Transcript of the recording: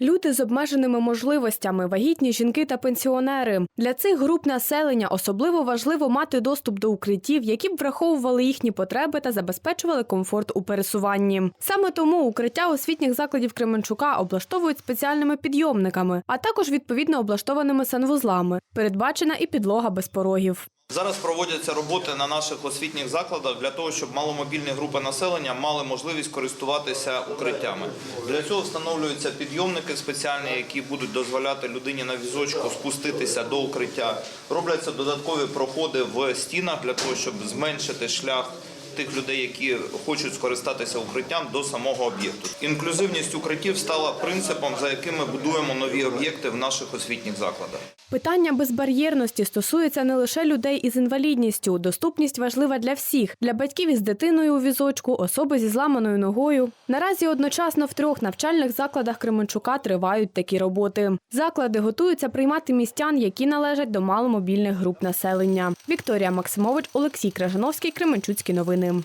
Люди з обмеженими можливостями, вагітні жінки та пенсіонери. Для цих груп населення особливо важливо мати доступ до укриттів, які б враховували їхні потреби та забезпечували комфорт у пересуванні. Саме тому укриття освітніх закладів Кременчука облаштовують спеціальними підйомниками, а також відповідно облаштованими санвузлами. Передбачена і підлога без порогів. Зараз проводяться роботи на наших освітніх закладах для того, щоб маломобільні групи населення мали можливість користуватися укриттями. Для цього встановлюються підйомники спеціальні, які будуть дозволяти людині на візочку спуститися до укриття. Робляться додаткові проходи в стінах для того, щоб зменшити шлях. Тих людей, які хочуть скористатися укриттям до самого об'єкту. Інклюзивність укриттів стала принципом, за яким ми будуємо нові об'єкти в наших освітніх закладах. Питання безбар'єрності стосується не лише людей із інвалідністю. Доступність важлива для всіх для батьків із дитиною у візочку, особи зі зламаною ногою. Наразі одночасно в трьох навчальних закладах Кременчука тривають такі роботи. Заклади готуються приймати містян, які належать до маломобільних груп населення. Вікторія Максимович, Олексій Кражановський, Кременчуцькі новини. ним.